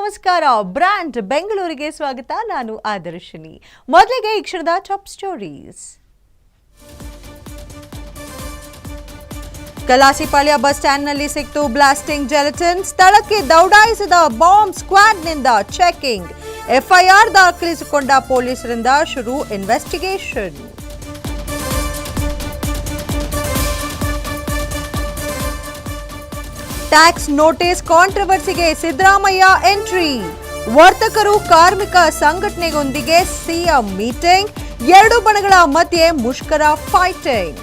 ನಮಸ್ಕಾರ. ಬ್ರ್ಯಾಂಡ್ ಬೆಂಗಳೂರಿಗೆ ಸ್ವಾಗತ. ನಾನು ಆದರ್ಶಿನಿ. ಮೊದಲಿಗೆ ಈ ಕ್ಷಣದ ಟಾಪ್ ಸ್ಟೋರೀಸ್ ಕಲಾಸಿಪಾಳ್ಯ ಬಸ್ ಸ್ಟ್ಯಾಂಡ್ನಲ್ಲಿ ಸಿಕ್ತು ಬ್ಲಾಸ್ಟಿಂಗ್ ಜೆಲಟಿನ್ ಸ್ಥಳಕ್ಕೆ ದೌಡಾಯಿಸಿದ ಬಾಂಬ್ ಸ್ಕ್ವಾಡ್ನಿಂದ ಚೆಕಿಂಗ್ ಎಫ್ಐಆರ್ ದಾಖಲಿಸಿಕೊಂಡ ಪೊಲೀಸರಿಂದ ಶುರು ಇನ್ವೆಸ್ಟಿಗೇಷನ್ ಟ್ಯಾಕ್ಸ್ ನೋಟಿಸ್ ಕಾಂಟ್ರವರ್ಸಿಗೆ ಸಿದ್ದರಾಮಯ್ಯ ಎಂಟ್ರಿ. ವರ್ತಕರು, ಕಾರ್ಮಿಕ ಸಂಘಟನೆಯೊಂದಿಗೆ ಸಿಎಂ ಮೀಟಿಂಗ್, ಎರಡು ಬಣಗಳ ಮಧ್ಯೆ ಮುಷ್ಕರ ಫೈಟಿಂಗ್.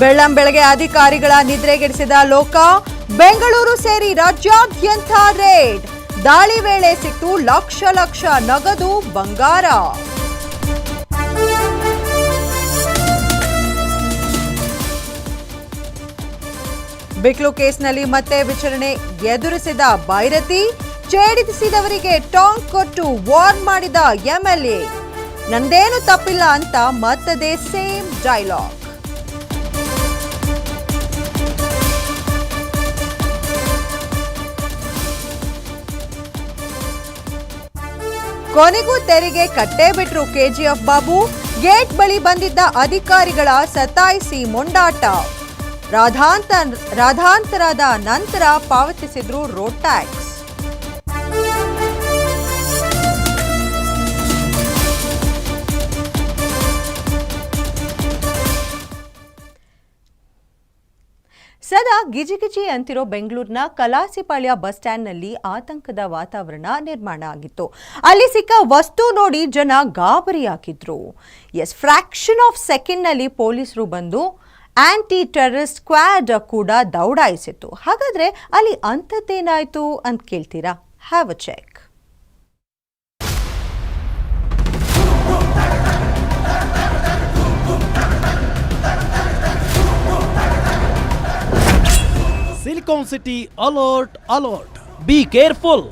ಬೆಳ್ಳಂ ಬೆಳಗ್ಗೆ ಅಧಿಕಾರಿಗಳ ನಿದ್ರೆಗೆಡಿಸಿದ ಲೋಕ, ಬೆಂಗಳೂರು ಸೇರಿ ರಾಜ್ಯಾದ್ಯಂತ ರೇಡ್. ದಾಳಿ ವೇಳೆ ಸಿಕ್ತು ಲಕ್ಷ ಲಕ್ಷ ನಗದು ಬಂಗಾರ. ಬಿಕ್ಲು ಕೇಸ್ನಲ್ಲಿ ಮತ್ತೆ ವಿಚಾರಣೆ ಎದುರಿಸಿದ ಬೈರತಿ ಛೇಡಿಸಿದವರಿಗೆ ಟಾಂಗ್ ಕೊಟ್ಟು ವಾರ್ನ್ ಮಾಡಿದ ಎಂಎಲ್ಎ ನಂದೇನು ತಪ್ಪಿಲ್ಲ ಅಂತ ಮತ್ತದೇ ಸೇಮ್ ಡೈಲಾಗ್. ಕೊನೆಗೂ ತೆರಿಗೆ ಕಟ್ಟೇ ಬಿಟ್ರು ಕೆಜಿಎಫ್ ಬಾಬು. ಗೇಟ್ ಬಳಿ ಬಂದಿದ್ದ ಅಧಿಕಾರಿಗಳ ಸತಾಯಿಸಿ ಮೊಂಡಾಟ. ರಾಧಾಂತ ರಾಧಾಂತರಾದ ನಂತರ ಪಾವತಿಸಿದ್ರು ರೋಡ್ ಟ್ಯಾಕ್ಸ್. ಸದಾ ಗಿಜಿಗಿಜಿ ಅಂತಿರೋ ಬೆಂಗಳೂರಿನ ಕಲಾಸಿಪಾಳ್ಯ ಬಸ್ ಸ್ಟ್ಯಾಂಡ್ನಲ್ಲಿ ಆತಂಕದ ವಾತಾವರಣ ನಿರ್ಮಾಣ ಆಗಿತ್ತು. ಅಲ್ಲಿ ಸಿಕ್ಕ ವಸ್ತು ನೋಡಿ ಜನ ಗಾಬರಿಯಾಗಿದ್ರು ಎಸ್ ಫ್ರಾಕ್ಷನ್ ಆಫ್ ಸೆಕೆಂಡ್ನಲ್ಲಿ ಪೊಲೀಸರು ಬಂದು ಆಂಟಿ ಟೆರರಿಸ್ಟ್ ಸ್ಕ್ವಾಡ್ ಕೂಡ ದೌಡಾಯಿಸಿತ್ತು. ಹಾಗಾದರೆ ಅಲ್ಲಿ ಅಂಥದ್ದೇನಾಯಿತು ಅಂತ ಕೇಳ್ತೀರಾ? Have a check silicon city alert alert be careful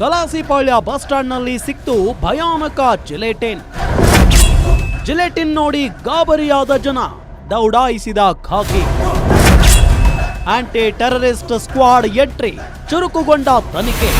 Kalasipalya bus ಸ್ಟ್ಯಾಂಡ್ನಲ್ಲಿ ಸಿಕ್ತು ಭಯಾನಕ ಜಿಲೆಟಿನ್. ಜಿಲೆಟಿನ್ ನೋಡಿ ಗಾಬರಿಯಾದ ಜನ. ದೌಡಾಯಿಸಿದ ಖಾಕಿ. ಆಂಟಿ ಟೆರರಿಸ್ಟ್ ಸ್ಕ್ವಾಡ್ ಎಂಟ್ರಿ ಚುರುಕುಗೊಂಡ ತನಿಖೆ.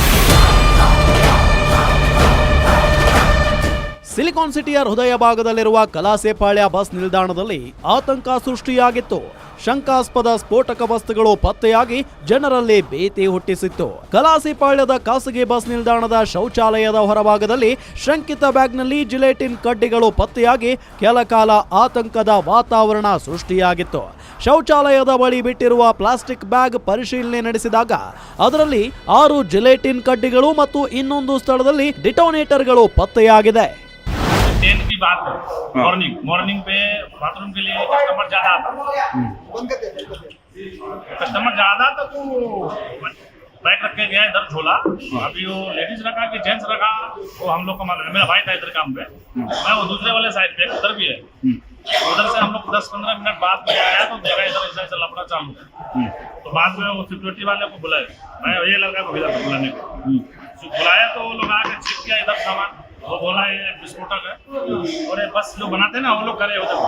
ಸಿಲಿಕಾನ್ ಸಿಟಿಯ ಹೃದಯ ಭಾಗದಲ್ಲಿರುವ ಕಲಾಸೆಪಾಳ್ಯ ಬಸ್ ನಿಲ್ದಾಣದಲ್ಲಿ ಆತಂಕ ಸೃಷ್ಟಿಯಾಗಿತ್ತು. ಶಂಕಾಸ್ಪದ ಸ್ಫೋಟಕ ವಸ್ತುಗಳು ಪತ್ತೆಯಾಗಿ ಜನರಲ್ಲಿ ಭೀತಿ ಹುಟ್ಟಿಸಿತ್ತು. ಕಲಾಸಿಪಾಳ್ಯದ ಖಾಸಗಿ ಬಸ್ ನಿಲ್ದಾಣದ ಶೌಚಾಲಯದ ಹೊರಭಾಗದಲ್ಲಿ ಶಂಕಿತ ಬ್ಯಾಗ್ನಲ್ಲಿ ಜಿಲೆಟಿನ್ ಕಡ್ಡಿಗಳು ಪತ್ತೆಯಾಗಿ ಕೆಲಕಾಲ ಆತಂಕದ ವಾತಾವರಣ ಸೃಷ್ಟಿಯಾಗಿತ್ತು. ಶೌಚಾಲಯದ ಬಳಿ ಬಿಟ್ಟಿರುವ ಪ್ಲಾಸ್ಟಿಕ್ ಬ್ಯಾಗ್ ಪರಿಶೀಲನೆ ನಡೆಸಿದಾಗ ಅದರಲ್ಲಿ ಆರು ಜಿಲೆಟಿನ್ ಕಡ್ಡಿಗಳು ಮತ್ತು ಇನ್ನೊಂದು ಸ್ಥಳದಲ್ಲಿ ಡಿಟೋನೇಟರ್ಗಳು ಪತ್ತೆಯಾಗಿದೆ. की है। मॉर्निंग मॉर्निंग पे बाथरूम के लिए कस्टमर ज़्यादा आता। कस्टमर ज़्यादा था तो बैग रख के गया इधर झोला। अभी वो लेडीज़ रखा कि जेंट्स रखा वो हम लोग का मालूम है। मेरा भाई था इधर काम पे। मैं वो दूसरे वाले साइड पे उधर भी है। उधर से हम लोग दस पंद्रह मिनट बाद में आया तो देखा इधर ऐसा ऐसा लपड़ा चालू है। तो बाद में वो सिक्योरिटी वाले को बुलाया। मैं ये लड़का को भेजा बुलाने को। बुलाया तो वो लोग आके चेक किया इधर सामान। वो बोला ये विस्फोटक है और ये बस जो बनाते हैं ना वो लोग करे उधर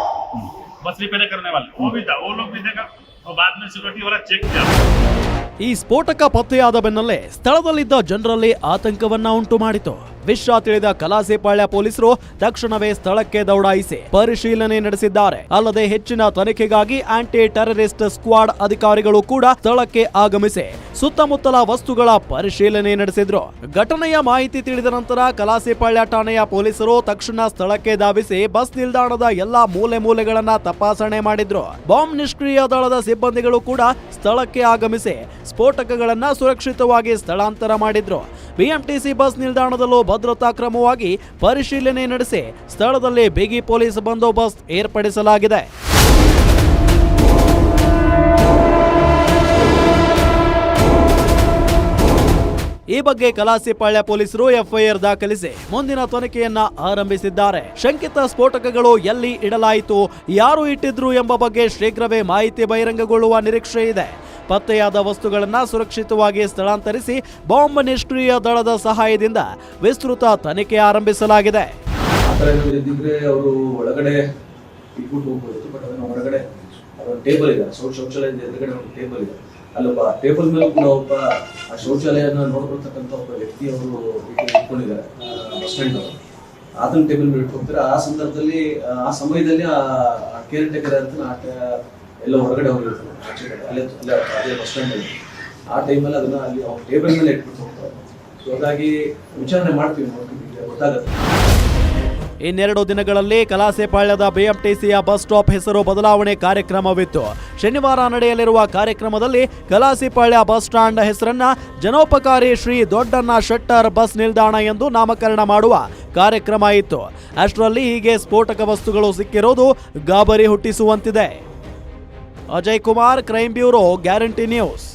बस रिपेयर करने वाले वो भी था वो लोग भी देखा और बाद में सिक्योरिटी वाला चेक किया ಈ ಸ್ಫೋಟಕ ಪತ್ತೆಯಾದ ಬೆನ್ನಲ್ಲೇ ಸ್ಥಳದಲ್ಲಿದ್ದ ಜನರಲ್ಲಿ ಆತಂಕವನ್ನ ಉಂಟು ಮಾಡಿತು ವಿಷಯ ತಿಳಿದ ಕಲಾಸಿಪಾಳ್ಯ ಪೊಲೀಸರು ತಕ್ಷಣವೇ ಸ್ಥಳಕ್ಕೆ ದೌಡಾಯಿಸಿ ಪರಿಶೀಲನೆ ನಡೆಸಿದ್ದಾರೆ. ಅಲ್ಲದೆ ಹೆಚ್ಚಿನ ತನಿಖೆಗಾಗಿ ಆಂಟಿ ಟೆರರಿಸ್ಟ್ ಸ್ಕ್ವಾಡ್ ಅಧಿಕಾರಿಗಳು ಕೂಡ ಸ್ಥಳಕ್ಕೆ ಆಗಮಿಸಿ ಸುತ್ತಮುತ್ತಲ ವಸ್ತುಗಳ ಪರಿಶೀಲನೆ ನಡೆಸಿದ್ರು. ಘಟನೆಯ ಮಾಹಿತಿ ತಿಳಿದ ನಂತರ ಕಲಾಸಿಪಾಳ್ಯ ಠಾಣೆಯ ಪೊಲೀಸರು ತಕ್ಷಣ ಸ್ಥಳಕ್ಕೆ ಧಾವಿಸಿ ಬಸ್ ನಿಲ್ದಾಣದ ಎಲ್ಲಾ ಮೂಲೆ ಮೂಲೆಗಳನ್ನ ತಪಾಸಣೆ ಮಾಡಿದ್ರು. ಬಾಂಬ್ ನಿಷ್ಕ್ರಿಯ ದಳದ ಸಿಬ್ಬಂದಿಗಳು ಕೂಡ ಸ್ಥಳಕ್ಕೆ ಆಗಮಿಸಿ ಸ್ಫೋಟಕಗಳನ್ನ ಸುರಕ್ಷಿತವಾಗಿ ಸ್ಥಳಾಂತರ ಮಾಡಿದ್ರು. ಬಿಎಂಟಿಸಿ ಬಸ್ ನಿಲ್ದಾಣದಲ್ಲೂ ಭದ್ರತಾ ಕ್ರಮವಾಗಿ ಪರಿಶೀಲನೆ ನಡೆಸಿ ಸ್ಥಳದಲ್ಲಿ ಬಿಗಿ ಪೊಲೀಸ್ ಬಂದೋಬಸ್ತ್ ಏರ್ಪಡಿಸಲಾಗಿದೆ. ಈ ಬಗ್ಗೆ ಕಲಾಸಿಪಾಳ್ಯ ಪೊಲೀಸರು ಎಫ್ಐಆರ್ ದಾಖಲಿಸಿ ಮುಂದಿನ ತನಿಖೆಯನ್ನ ಆರಂಭಿಸಿದ್ದಾರೆ. ಶಂಕಿತ ಸ್ಫೋಟಕಗಳು ಎಲ್ಲಿ ಇಡಲಾಯಿತು, ಯಾರು ಇಟ್ಟಿದ್ರು ಎಂಬ ಬಗ್ಗೆ ಶೀಘ್ರವೇ ಮಾಹಿತಿ ಬಹಿರಂಗಗೊಳ್ಳುವ ನಿರೀಕ್ಷೆ ಇದೆ. ಪತ್ತೆಯಾದ ವಸ್ತುಗಳನ್ನು ಸುರಕ್ಷಿತವಾಗಿ ಸ್ಥಳಾಂತರಿಸಿ ಬಾಂಬ್ ನಿಷ್ಕ್ರಿಯ ದಳದ ಸಹಾಯದಿಂದ ವಿಸ್ತೃತ ತನಿಖೆ ಆರಂಭಿಸಲಾಗಿದೆ. ಅವರು ಒಳಗಡೆ ಹೊರಗಡೆ ಟೇಬಲ್ ಇದೆ ಶೌಚ ಶೌಚಾಲಯದ ಎದುರುಗಡೆ ಒಂದು ಟೇಬಲ್ ಇದೆ. ಅಲ್ಲೊಬ್ಬ ಟೇಬಲ್ ಮೇಲೆ ಕೂಡ ಒಬ್ಬ ಆ ಶೌಚಾಲಯನ ನೋಡ್ಕೊಳ್ತಕ್ಕಂಥ ಒಬ್ಬ ವ್ಯಕ್ತಿ ಅವರು ಇಟ್ಕೊಂಡಿದ್ದಾರೆ ಬಸ್ ಸ್ಟ್ಯಾಂಡ್ ಅವರು ಆತನ ಟೇಬಲ್ ಮೇಲೆ ಇಟ್ಕೊಳ್ತಾರೆ. ಆ ಸಂದರ್ಭದಲ್ಲಿ ಆ, ಸಮಯದಲ್ಲಿ ಆ ಕೇರ್ ಟೇಕರ್ ಅಂತ ಎಲ್ಲ ಹೊರಗಡೆ ಹೋಗಿರ್ತಾರೆ ಆಚೆ ಕಡೆ ಅಲ್ಲೇ ಅದೇ ಬಸ್ ಸ್ಟ್ಯಾಂಡ್ ಆ ಟೈಮಲ್ಲಿ ಅದನ್ನ ಅಲ್ಲಿ ಅವ್ರ ಟೇಬಲ್ ಮೇಲೆ ಇಟ್ಬಿಟ್ಟು ಹೋಗ್ತಾರೆ ಸೊ ಹಾಗಾಗಿ ವಿಚಾರಣೆ ಮಾಡ್ತೀವಿ ನೋಡ್ತೀವಿ ಗೊತ್ತಾಗುತ್ತೆ. ಇನ್ನೆರಡು ದಿನಗಳಲ್ಲಿ ಕಲಾಸೆಪಾಳ್ಯದ ಬಿಎಂಟಿಸಿಯ ಬಸ್ ಸ್ಟಾಪ್ ಹೆಸರು ಬದಲಾವಣೆ ಕಾರ್ಯಕ್ರಮವಿತ್ತು. ಶನಿವಾರ ನಡೆಯಲಿರುವ ಕಾರ್ಯಕ್ರಮದಲ್ಲಿ ಕಲಾಸಿಪಾಳ್ಯ ಬಸ್ ಸ್ಟಾಂಡ್ ಹೆಸರನ್ನ ಜನೋಪಕಾರಿ ಶ್ರೀ ದೊಡ್ಡಣ್ಣ ಶೆಟ್ಟರ್ ಬಸ್ ನಿಲ್ದಾಣ ಎಂದು ನಾಮಕರಣ ಮಾಡುವ ಕಾರ್ಯಕ್ರಮ ಇತ್ತು. ಅಷ್ಟರಲ್ಲಿ ಹೀಗೆ ಸ್ಫೋಟಕ ವಸ್ತುಗಳು ಸಿಕ್ಕಿರೋದು ಗಾಬರಿ ಹುಟ್ಟಿಸುವಂತಿದೆ. Ajay Kumar crime bureau guarantee news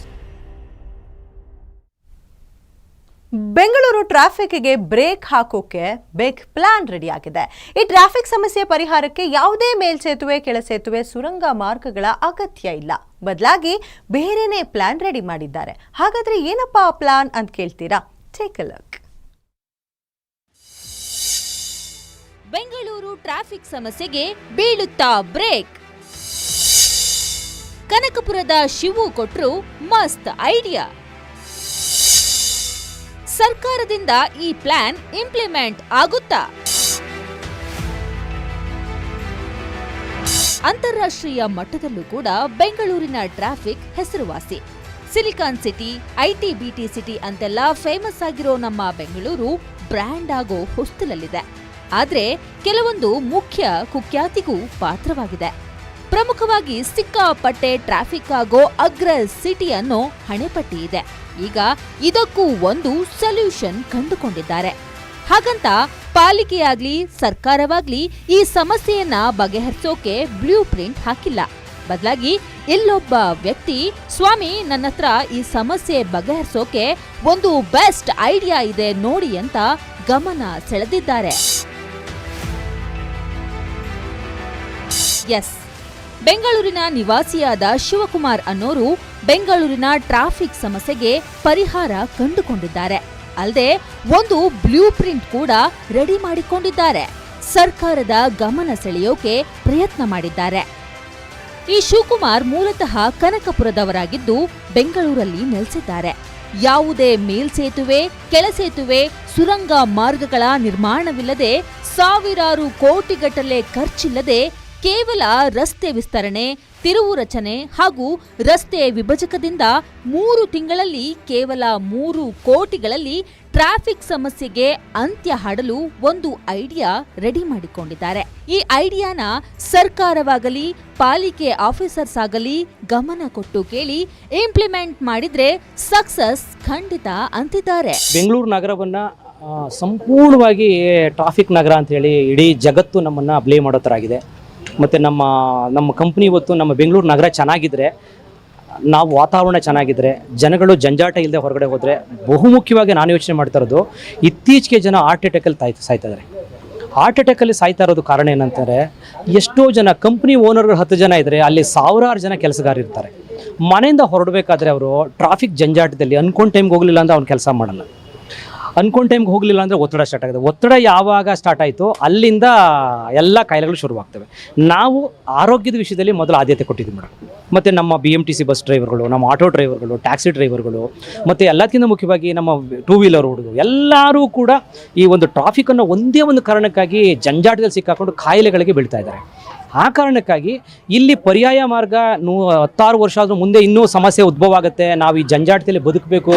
Bengaluru ಟ್ರಾಫಿಕ್ಗೆ break ಹಾಕೋಕೆ ಬಿಗ್ ಪ್ಲಾನ್ ರೆಡಿ ಆಗಿದೆ. ಈ ಟ್ರಾಫಿಕ್ ಸಮಸ್ಯೆ ಪರಿಹಾರಕ್ಕೆ ಯಾವುದೇ ಮೇಲ್ಸೇತುವೆ ಕೆಳಸೇತುವೆ ಸುರಂಗ ಮಾರ್ಗಗಳ ಅಗತ್ಯ ಇಲ್ಲ. ಬದಲಾಗಿ ಬೇರೆನೇ ಪ್ಲಾನ್ ರೆಡಿ ಮಾಡಿದ್ದಾರೆ. ಹಾಗಾದ್ರೆ ಏನಪ್ಪಾ ಆ ಪ್ಲಾನ್ ಅಂತ ಕೇಳ್ತೀರಾ? Take a look Bengaluru traffic ಸಮಸ್ಯೆಗೆ ಬೀಳುತ್ತಾ ಬ್ರೇಕ್. ಕನಕಪುರದ ಶಿವು ಕೊಟ್ರು ಮಸ್ತ್ ಐಡಿಯಾ. ಸರ್ಕಾರದಿಂದ ಈ ಪ್ಲಾನ್ ಇಂಪ್ಲಿಮೆಂಟ್ ಆಗುತ್ತಾ? ಅಂತಾರಾಷ್ಟ್ರೀಯ ಮಟ್ಟದಲ್ಲೂ ಕೂಡ ಬೆಂಗಳೂರಿನ ಟ್ರಾಫಿಕ್ ಹೆಸರುವಾಸಿ. Silicon city, IT BT city ಅಂತೆಲ್ಲ ಫೇಮಸ್ ಆಗಿರೋ ನಮ್ಮ ಬೆಂಗಳೂರು ಬ್ರ್ಯಾಂಡ್ ಆಗೋ ಹೊಸ್ತಲಲ್ಲಿದೆ ಆದ್ರೆ ಕೆಲವೊಂದು ಮುಖ್ಯ ಕುಖ್ಯಾತಿಗೂ ಪಾತ್ರವಾಗಿದೆ. ಪ್ರಮುಖವಾಗಿ ಸಿಕ್ಕಾಪಟ್ಟೆ ಟ್ರಾಫಿಕ್ ಆಗೋ ಅಗ್ರ ಸಿಟಿ ಅನ್ನೋ ಹಣೆಪಟ್ಟಿ ಇದೆ. ಈಗ ಇದಕ್ಕೂ ಒಂದು ಸೊಲ್ಯೂಷನ್ ಕಂಡುಕೊಂಡಿದ್ದಾರೆ. ಹಾಗಂತ ಪಾಲಿಕೆಯಾಗ್ಲಿ, ಸರ್ಕಾರವಾಗ್ಲಿ ಈ ಸಮಸ್ಯೆಯನ್ನ ಬಗೆಹರಿಸೋಕೆ ಬ್ಲೂ ಪ್ರಿಂಟ್ ಹಾಕಿಲ್ಲ. ಬದಲಾಗಿ ಇಲ್ಲೊಬ್ಬ ವ್ಯಕ್ತಿ, ಸ್ವಾಮಿ ನನ್ನ ಹತ್ರ ಈ ಸಮಸ್ಯೆ ಬಗೆಹರಿಸೋಕೆ ಒಂದು ಬೆಸ್ಟ್ ಐಡಿಯಾ ಇದೆ ನೋಡಿ ಅಂತ ಗಮನ ಸೆಳೆದಿದ್ದಾರೆ. ಎಸ್. ಬೆಂಗಳೂರಿನ ನಿವಾಸಿಯಾದ ಶಿವಕುಮಾರ್ ಅನ್ನೋರು ಬೆಂಗಳೂರಿನ ಟ್ರಾಫಿಕ್ ಸಮಸ್ಯೆಗೆ ಪರಿಹಾರ ಕಂಡುಕೊಂಡಿದ್ದಾರೆ. ಅಲ್ಲದೆ ಒಂದು ಬ್ಲೂ ಪ್ರಿಂಟ್ ಕೂಡ ರೆಡಿ ಮಾಡಿಕೊಂಡಿದ್ದಾರೆ. ಸರ್ಕಾರದ ಗಮನ ಸೆಳೆಯೋಕೆ ಪ್ರಯತ್ನ ಮಾಡಿದ್ದಾರೆ. ಈ ಶಿವಕುಮಾರ್ ಮೂಲತಃ ಕನಕಪುರದವರಾಗಿದ್ದು ಬೆಂಗಳೂರಲ್ಲಿ ನೆಲೆಸಿದ್ದಾರೆ. ಯಾವುದೇ ಮೇಲ್ಸೇತುವೆ ಕೆಳಸೇತುವೆ ಸುರಂಗ ಮಾರ್ಗಗಳ ನಿರ್ಮಾಣವಿಲ್ಲದೆ ಸಾವಿರಾರು ಕೋಟಿಗಟ್ಟಲೆ ಖರ್ಚಿಲ್ಲದೆ ಕೇವಲ ರಸ್ತೆ ವಿಸ್ತರಣೆ, ತಿರುವು ರಚನೆ ಹಾಗೂ ರಸ್ತೆ ವಿಭಜಕದಿಂದ ಮೂರು ತಿಂಗಳಲ್ಲಿ ಕೇವಲ ಮೂರು ಕೋಟಿಗಳಲ್ಲಿ ಟ್ರಾಫಿಕ್ ಸಮಸ್ಯೆಗೆ ಅಂತ್ಯ ಹಾಡಲು ಒಂದು ಐಡಿಯಾ ರೆಡಿ ಮಾಡಿಕೊಂಡಿದ್ದಾರೆ. ಈ ಐಡಿಯಾನ ಸರ್ಕಾರವಾಗಲಿ, ಪಾಲಿಕೆ ಆಫೀಸರ್ಸ್ ಆಗಲಿ ಗಮನ ಕೊಟ್ಟು ಕೇಳಿ ಇಂಪ್ಲಿಮೆಂಟ್ ಮಾಡಿದ್ರೆ ಸಕ್ಸಸ್ ಖಂಡಿತ ಅಂತಿದ್ದಾರೆ. ಬೆಂಗಳೂರು ನಗರವನ್ನ ಸಂಪೂರ್ಣವಾಗಿ ಟ್ರಾಫಿಕ್ ನಗರ ಅಂತ ಹೇಳಿ ಇಡೀ ಜಗತ್ತು ನಮ್ಮನ್ನ ಬ್ಲೇಮ್ ಮಾಡೋ ಥರ ಆಗಿದೆ. ಮತ್ತು ನಮ್ಮ ನಮ್ಮ ಕಂಪ್ನಿ ಇವತ್ತು ನಮ್ಮ ಬೆಂಗಳೂರು ನಗರ ಚೆನ್ನಾಗಿದ್ದರೆ ನಾವು ವಾತಾವರಣ ಚೆನ್ನಾಗಿದ್ದರೆ ಜನಗಳು ಜಂಜಾಟ ಇಲ್ಲದೆ ಹೊರಗಡೆ ಹೋದರೆ ಬಹುಮುಖ್ಯವಾಗಿ ನಾನು ಯೋಚನೆ ಮಾಡ್ತಾ ಇರೋದು, ಇತ್ತೀಚೆಗೆ ಜನ ಹಾರ್ಟ್ ಅಟ್ಯಾಕಲ್ಲಿ ತಾಯ್ ಸಾಯ್ತಾ ಇದ್ದಾರೆ ಹಾರ್ಟ್ ಅಟ್ಯಾಕಲ್ಲಿ ಸಾಯ್ತಾ ಇರೋದು ಕಾರಣ ಏನಂತಾರೆ ಎಷ್ಟೋ ಜನ ಕಂಪ್ನಿ ಓನರ್ಗಳು ಹತ್ತು ಜನ ಇದ್ದರೆ ಅಲ್ಲಿ ಸಾವಿರಾರು ಜನ ಕೆಲಸಗಾರ ಇರ್ತಾರೆ. ಮನೆಯಿಂದ ಹೊರಡಬೇಕಾದ್ರೆ ಅವರು ಟ್ರಾಫಿಕ್ ಜಂಜಾಟದಲ್ಲಿ, ಅನ್ಕೊಂಡು ಟೈಮ್ಗೆ ಹೋಗಲಿಲ್ಲ ಅಂದರೆ ಅವ್ನು ಕೆಲಸ ಮಾಡಲ್ಲ. ಅನ್ಕೊಂಡ್ ಟೈಮ್ಗೆ ಹೋಗಲಿಲ್ಲ ಅಂದರೆ ಒತ್ತಡ ಸ್ಟಾರ್ಟ್ ಆಗಿದೆ ಒತ್ತಡ ಯಾವಾಗ ಸ್ಟಾರ್ಟ್ ಆಯಿತು ಅಲ್ಲಿಂದ ಎಲ್ಲ ಕಾಯಿಲೆಗಳು ಶುರುವಾಗ್ತವೆ. ನಾವು ಆರೋಗ್ಯದ ವಿಷಯದಲ್ಲಿ ಮೊದಲು ಆದ್ಯತೆ ಕೊಟ್ಟಿದ್ದೀವಿ ಮೇಡಮ್. ಮತ್ತು ನಮ್ಮ B M T C bus ಡ್ರೈವರ್ಗಳು ನಮ್ಮ ಆಟೋ ಡ್ರೈವರ್ಗಳು ಟ್ಯಾಕ್ಸಿ ಡ್ರೈವರ್ಗಳು ಮತ್ತು ಎಲ್ಲದಕ್ಕಿಂತ ಮುಖ್ಯವಾಗಿ ನಮ್ಮ ಟೂ ವೀಲರ್ ಹುಡುಗರು ಎಲ್ಲರೂ ಕೂಡ ಈ ಒಂದು ಟ್ರಾಫಿಕನ್ನು ಒಂದೇ ಒಂದು ಕಾರಣಕ್ಕಾಗಿ ಜಂಜಾಟದಲ್ಲಿ ಸಿಕ್ಕಾಕೊಂಡು ಕಾಯಿಲೆಗಳಿಗೆ ಬೀಳ್ತಾ ಇದ್ದಾರೆ. ಆ ಕಾರಣಕ್ಕಾಗಿ ಇಲ್ಲಿ ಪರ್ಯಾಯ ಮಾರ್ಗ ನೂ ಹತ್ತಾರು ವರ್ಷ ಆದರೂ ಮುಂದೆ ಇನ್ನೂ ಸಮಸ್ಯೆ ಉದ್ಭವ ಆಗುತ್ತೆ. ನಾವು ಈ ಜಂಜಾಟದಲ್ಲಿ ಬದುಕಬೇಕು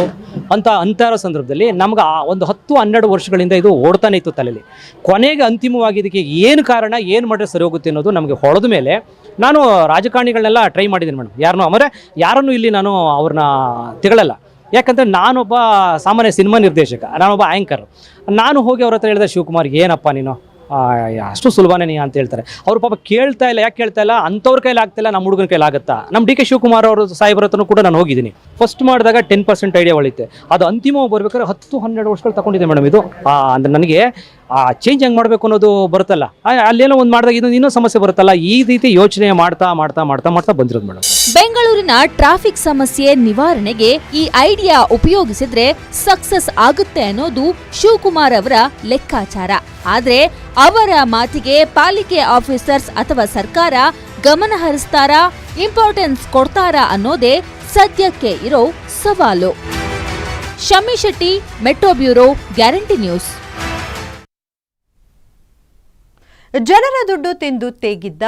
ಅಂತ ಅಂತ ಇರೋ ಸಂದರ್ಭದಲ್ಲಿ ನಮ್ಗೆ ಆ ಒಂದು ಹತ್ತು ಹನ್ನೆರಡು ವರ್ಷಗಳಿಂದ ಇದು ಓಡ್ತಾನೆ ಇತ್ತು ತಲೆಯಲ್ಲಿ ಕೊನೆಗೆ ಅಂತಿಮವಾಗಿ ಇದಕ್ಕೆ ಏನು ಕಾರಣ, ಏನು ಮಾಡಿದ್ರೆ ಸರಿ ಹೋಗುತ್ತೆ ಅನ್ನೋದು ನಮಗೆ ಹೊಳೆದ ಮೇಲೆ ನಾನು ರಾಜಕಾರಣಿಗಳನ್ನೆಲ್ಲ ಟ್ರೈ ಮಾಡಿದ್ದೀನಿ ಮೇಡಮ್. ಯಾರನ್ನೂ ಅಂದರೆ ಯಾರನ್ನು ಇಲ್ಲಿ ನಾನು ಅವ್ರನ್ನ ತಿಗಳಲ್ಲ. ಯಾಕಂದರೆ ನಾನೊಬ್ಬ ಸಾಮಾನ್ಯ ಸಿನಿಮಾ ನಿರ್ದೇಶಕ, ನಾನೊಬ್ಬ ಆ್ಯಂಕರ್ ನಾನು ಹೋಗಿ ಅವ್ರ ಹತ್ರ ಹೇಳಿದೆ, ಶಿವಕುಮಾರ್, ಏನಪ್ಪ ನೀನು? ಅಷ್ಟು ಸುಲಭನೇ ನೀ ಅಂತ ಹೇಳ್ತಾರೆ. ಅವ್ರು ಪಾಪ ಕೇಳ್ತಾ ಇಲ್ಲ, ಯಾಕೆ ಕೇಳ್ತಾ ಇಲ್ಲ? ಅಂಥವ್ರ ಕೈಲಿ ಆಗ್ತಿಲ್ಲ ನಮ್ಮ ಹುಡುಗನ ಕೈಲಿ ಆಗುತ್ತಾ? ನಮ್ಮ ಡಿ ಕೆ ಶಿವಕುಮಾರ್ ಅವರು ಸಾಹೇಬ್ರ ಹತ್ರನೂ ಕೂಡ ನಾನು ಹೋಗಿದ್ದೀನಿ. ಫಸ್ಟ್ ಮಾಡಿದಾಗ ಟೆನ್ ಪರ್ಸೆಂಟ್ ಐಡಿಯಾ ಒಳಿತೆ. ಅದು ಅಂತಿಮವಾಗಿ ಬರ್ಬೇಕಾದ್ರೆ ಹತ್ತು ಹನ್ನೆರಡು ವರ್ಷಗಳು ತಗೊಂಡಿದೆ ಮೇಡಮ್ ಇದು. ಅಂದ್ರೆ ನನಗೆ ಆ ಚೇಂಜ್ ಹೆಂಗೆ ಮಾಡಬೇಕು ಅನ್ನೋದು ಬರುತ್ತಲ್ಲ. ಅಲ್ಲೇನೋ ಒಂದು ಮಾಡಿದಾಗ ಇದೊಂದು ಇನ್ನೂ ಸಮಸ್ಯೆ ಬರುತ್ತಲ್ಲ. ಈ ರೀತಿ ಯೋಚನೆ ಮಾಡ್ತಾ ಮಾಡ್ತಾ ಮಾಡ್ತಾ ಮಾಡ್ತಾ ಬಂದಿರೋದು ಮೇಡಮ್ ಬೆಂಗಳೂರಿನ ಟ್ರಾಫಿಕ್ ಸಮಸ್ಯೆ ನಿವಾರಣೆಗೆ ಈ ಐಡಿಯಾ ಉಪಯೋಗಿಸಿದ್ರೆ ಸಕ್ಸಸ್ ಆಗುತ್ತೆ ಅನ್ನೋದು ಶಿವಕುಮಾರ್ ಅವರ ಲೆಕ್ಕಾಚಾರ. ಆದ್ರೆ ಅವರ ಮಾತಿಗೆ ಪಾಲಿಕೆ ಆಫೀಸರ್ಸ್ ಅಥವಾ ಸರ್ಕಾರ ಗಮನ ಹರಿಸ್ತಾರಾ ಇಂಪಾರ್ಟೆನ್ಸ್ ಕೊಡ್ತಾರಾ ಅನ್ನೋದೇ ಸದ್ಯಕ್ಕೆ ಇರೋ ಸವಾಲು. Shami Shetty, metro bureau, guarantee news. ಜನರ ದುಡ್ಡು ತಿಂದು ತೇಗಿದ್ದ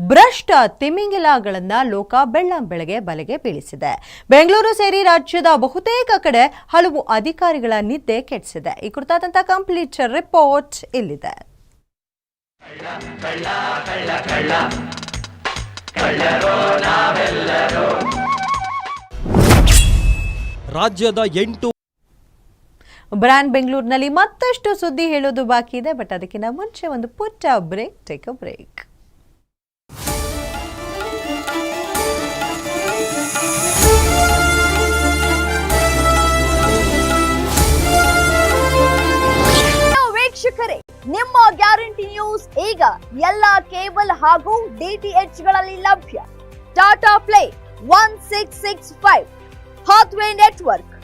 ಭ್ರಷ್ಟ ತಿಮಿಂಗಿಲಾಗಳನ್ನ ಲೋಕ ಬೆಳ್ಳಂಬೆಳಗ್ಗೆ ಬಲೆಗೆ ಬೀಳಿಸಿದೆ. ಬೆಂಗಳೂರು ಸೇರಿ ರಾಜ್ಯದ ಬಹುತೇಕ ಕಡೆ ಹಲವು ಅಧಿಕಾರಿಗಳ ನಿದ್ದೆ ಕೆಡಿಸಿದೆ. ಈ ಕುರಿತಾದಂಥ ಕಂಪ್ಲೀಟ್ ರಿಪೋರ್ಟ್ ಇಲ್ಲಿದೆ. ರಾಜ್ಯದ ಎಂಟು ಬ್ರ್ಯಾಂಡ್ ಬೆಂಗಳೂರಿನಲ್ಲಿ ಮತ್ತಷ್ಟು ಸುದ್ದಿ ಹೇಳೋದು ಬಾಕಿ ಇದೆ, ಬಟ್ ಅದಕ್ಕಿಂತ ಮುಂಚೆ ಒಂದು ಪುಟ್ಟ ಬ್ರೇಕ್ ಟೇಕ್ ಅ ಬ್ರೇಕ್ ವೀಕ್ಷಕರೇ, ನಿಮ್ಮ ಗ್ಯಾರಂಟಿ ನ್ಯೂಸ್ ಈಗ ಎಲ್ಲ ಕೇಬಲ್ ಹಾಗೂ ಡಿಟಿಎಚ್ಗಳಲ್ಲಿ ಲಭ್ಯ. Tata play one six six five, Hathway network